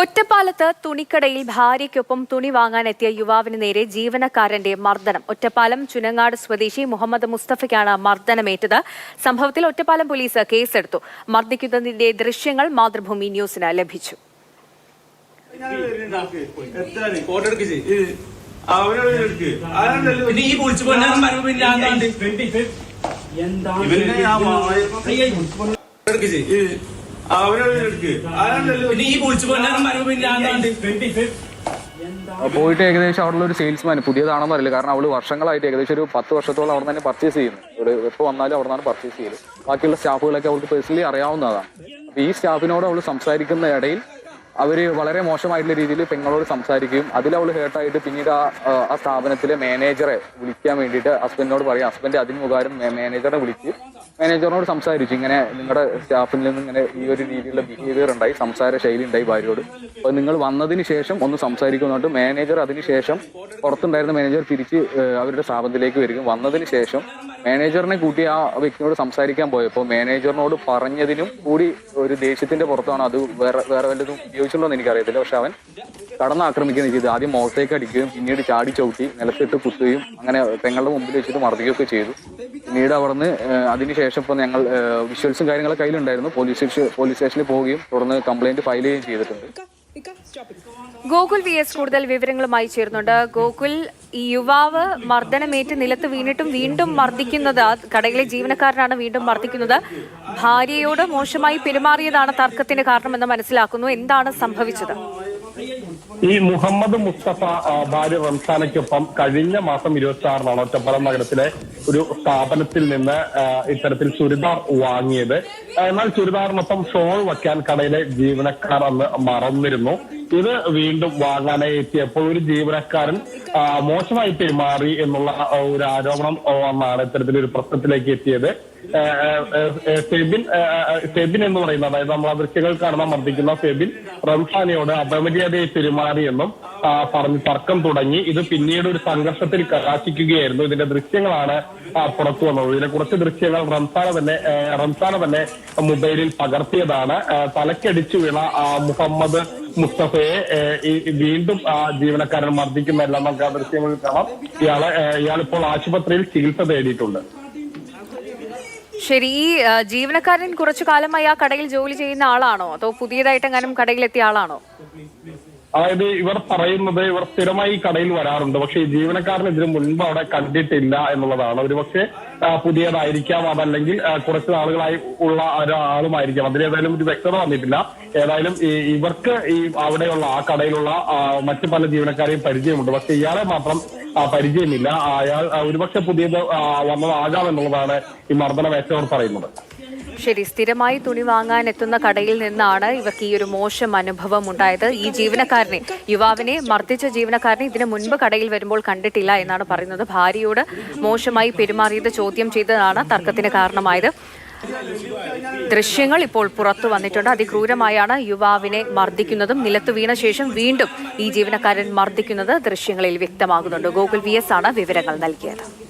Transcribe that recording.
ഒറ്റപ്പാലത്ത് തുണിക്കടയിൽ ഭാര്യയ്ക്കൊപ്പം തുണി വാങ്ങാനെത്തിയ യുവാവിന് നേരെ ജീവനക്കാരന്റെ മർദ്ദനം. ഒറ്റപ്പാലം ചുനങ്ങാട് സ്വദേശി മുഹമ്മദ് മുസ്തഫയ്ക്കാണ് മർദ്ദനമേറ്റത്. സംഭവത്തിൽ ഒറ്റപ്പാലം പോലീസ് കേസെടുത്തു. മർദ്ദിക്കുന്നതിന്റെ ദൃശ്യങ്ങൾ മാതൃഭൂമി ന്യൂസിന് ലഭിച്ചു. പിന്നെ പോയിട്ട് ഏകദേശം അവിടെ ഒരു സെയിൽസ്മാൻ പുതിയതാണെന്ന് അറിയില്ല. കാരണം അവൾ വർഷങ്ങളായിട്ട് ഏകദേശം ഒരു പത്ത് വർഷത്തോളം അവിടെ തന്നെ പർച്ചേസ് ചെയ്യുന്നു. ഇവിടെ എപ്പോൾ വന്നാലും അവിടെ നിന്നാണ് പർച്ചേസ് ചെയ്യൽ. ബാക്കിയുള്ള സ്റ്റാഫുകളൊക്കെ അവൾക്ക് പേഴ്സണലി അറിയാവുന്നതാണ്. അപ്പൊ ഈ സ്റ്റാഫിനോട് അവൾ സംസാരിക്കുന്ന ഇടയിൽ അവർ വളരെ മോശമായിട്ടുള്ള രീതിയിൽ പെങ്ങളോട് സംസാരിക്കുകയും അതിൽ അവൾ ഹേർട്ടായിട്ട് പിന്നീട് ആ ആ സ്ഥാപനത്തിലെ മാനേജറെ വിളിക്കാൻ വേണ്ടിയിട്ട് ഹസ്ബൻഡിനോട് പറയും. ഹസ്ബൻഡ് അതിന് മുഖാരം മാനേജറെ വിളിച്ച് മാനേജറിനോട് സംസാരിച്ചു. ഇങ്ങനെ നിങ്ങളുടെ സ്റ്റാഫിൽ നിന്ന് ഇങ്ങനെ ഈ ഒരു രീതിയിലുള്ള ബിഹേവിയർ ഉണ്ടായി. സംസാര ശൈലി ഉണ്ടായി ഭാര്യയോട്. അപ്പോൾ നിങ്ങൾ വന്നതിന് ശേഷം ഒന്ന് സംസാരിക്കുന്നുണ്ട്. മാനേജർ അതിന് ശേഷം പുറത്തുണ്ടായിരുന്ന മാനേജർ തിരിച്ച് അവരുടെ സ്ഥാപനത്തിലേക്ക് വരികയും വന്നതിന് ശേഷം മാനേജറിനെ കൂട്ടി ആ വ്യക്തിയോട് സംസാരിക്കാൻ പോയപ്പോൾ മാനേജറിനോട് പറഞ്ഞതിനും കൂടി ഒരു ദേഷ്യത്തിന്റെ പുറത്താണ് അത് വേറെ വേറെ വല്ലതും ഉപയോഗിച്ചിട്ടുണ്ടോ എന്ന് എനിക്കറിയത്തില്ല. പക്ഷെ അവൻ കടന്നാക്രമിക്കുകയാണ് ചെയ്തു. ആദ്യം മുഖത്തേക്ക് അടിക്കുകയും പിന്നീട് ചാടി ചവിട്ടി നിലത്തിട്ട് കുത്തുകയും അങ്ങനെ പെങ്ങളുടെ മുമ്പിൽ വെച്ചിട്ട് മർദ്ദിക്കുകയൊക്കെ ചെയ്തു. പിന്നീട് അവിടുന്ന് അതിനുശേഷം ഇപ്പോൾ ഞങ്ങൾ വിഷ്വൽസും കാര്യങ്ങളൊക്കെ കയ്യിലുണ്ടായിരുന്നു. പോലീസ് പോലീസ് സ്റ്റേഷനിൽ പോവുകയും തുടർന്ന് കംപ്ലൈന്റ് ഫയൽ ചെയ്യുകയും ചെയ്തിട്ടുണ്ട്. ഗോകുൽ വി എസ് കൂടുതൽ വിവരങ്ങളുമായി ചേർന്നുണ്ട് ഗോകുൽ ഈ യുവാവ് മർദ്ദനമേറ്റ് നിലത്ത് വീണിട്ടും വീണ്ടും മർദ്ദിക്കുന്നത് ആ കടയിലെ ജീവനക്കാരനാണ് വീണ്ടും മർദ്ദിക്കുന്നത്. ഭാര്യയോട് മോശമായി പെരുമാറിയതാണ് തർക്കത്തിന് കാരണമെന്ന് മനസ്സിലാക്കുന്നു. എന്താണ് സംഭവിച്ചത്? ഈ മുഹമ്മദ് മുസ്തഫ ഭാര്യ റംസാനയ്ക്കൊപ്പം കഴിഞ്ഞ മാസം ഇരുപത്തി ആറിനാണ് ഒറ്റപ്പാലം നഗരത്തിലെ ഒരു സ്ഥാപനത്തിൽ നിന്ന് ഇത്തരത്തിൽ ചുരിദാർ വാങ്ങിയത്. എന്നാൽ ചുരിദാറിനൊപ്പം ഷോൾ വയ്ക്കാൻ കടയിലെ ജീവനക്കാർ അന്ന് മറന്നിരുന്നു. ഇത് വീണ്ടും വാങ്ങാനായി എത്തിയപ്പോൾ ഒരു ജീവനക്കാരൻ മോശമായി പെരുമാറി എന്നുള്ള ഒരു ആരോപണം വന്നാണ് ഇത്തരത്തിലൊരു പ്രശ്നത്തിലേക്ക് എത്തിയത്. സെബിൻ ഫെബിൻ എന്ന് പറയുന്നത് അതായത് നമ്മൾ ദൃശ്യങ്ങൾ കാണുന്ന മർദ്ദിക്കുന്ന ഫെബിൻ റംസാനിയോട് അപമര്യാദയെ പെരുമാറിയെന്നും പറഞ്ഞ് തർക്കം തുടങ്ങി. ഇത് പിന്നീട് ഒരു സംഘർഷത്തിൽ കലാശിക്കുകയായിരുന്നു. ഇതിന്റെ ദൃശ്യങ്ങളാണ് പുറത്തു വന്നത്. ഇതിലെ കുറച്ച് ദൃശ്യങ്ങൾ റംസാന തന്നെ റംസാന തന്നെ മൊബൈലിൽ പകർത്തിയതാണ്. തലക്കടിച്ചു വീണ മുഹമ്മദ് മുസ്തഫയെ വീണ്ടും ആ ജീവനക്കാരൻ മർദ്ദിക്കുന്ന എല്ലാം നമുക്ക് ആ ദൃശ്യങ്ങളിൽ കാണാം ഇയാളെ ഇയാളിപ്പോൾ ആശുപത്രിയിൽ ചികിത്സ തേടിയിട്ടുണ്ട്. ശരി ഈ ജീവനക്കാരൻ കുറച്ചു കാലമായി ആ കടയിൽ ജോലി ചെയ്യുന്ന ആളാണോ? അതോ പുതിയതായിട്ട് എങ്ങാനും കടയിലെത്തിയ ആളാണോ? അതായത് ഇവർ പറയുന്നത് ഇവർ സ്ഥിരമായി കടയിൽ വരാറുണ്ട്. പക്ഷേ ജീവനക്കാരൻ ഇതിനു മുൻപ് അവിടെ കണ്ടിട്ടില്ല എന്നുള്ളതാണ്. ഒരുപക്ഷെ പക്ഷെ പുതിയതായിരിക്കാം അതല്ലെങ്കിൽ കുറച്ച് നാളുകളായി ഉള്ള ഒരാളുമായിരിക്കാം. അതിലേതായാലും ഒരു വ്യക്തത വന്നിട്ടില്ല. ഏതായാലും ഇവർക്ക് ഈ അവിടെയുള്ള ആ കടയിലുള്ള മറ്റു പല ജീവനക്കാരെയും പരിചയമുണ്ട്. പക്ഷെ ഇയാളെ മാത്രം പരിചയമില്ല. അയാൾ ഒരുപക്ഷെ പുതിയത് വന്നതാകാം എന്നുള്ളതാണ് ഈ മർദ്ദനമേറ്റവർ പറയുന്നത്. ശരി സ്ഥിരമായി തുണി വാങ്ങാൻ എത്തുന്ന കടയിൽ നിന്നാണ് ഇവർക്ക് ഈ ഒരു മോശം അനുഭവം ഉണ്ടായത് ഈ ജീവനക്കാരനെ യുവാവിനെ മർദ്ദിച്ച ജീവനക്കാരനെ ഇതിനു മുൻപ് കടയിൽ വരുമ്പോൾ കണ്ടിട്ടില്ല എന്നാണ് പറയുന്നത്. ഭാര്യയോട് മോശമായി പെരുമാറിയത് ചോദ്യം ചെയ്തതാണ് തർക്കത്തിന് കാരണമായത്. ദൃശ്യങ്ങൾ ഇപ്പോൾ പുറത്തു വന്നിട്ടുണ്ട്. അതിക്രൂരമായാണ് യുവാവിനെ മർദ്ദിക്കുന്നതും. നിലത്ത് വീണ ശേഷം വീണ്ടും ഈ ജീവനക്കാരൻ മർദ്ദിക്കുന്നത് ദൃശ്യങ്ങളിൽ വ്യക്തമാകുന്നുണ്ട്. ഗോകുൽ വി എസ് ആണ് വിവരങ്ങൾ നൽകിയത്.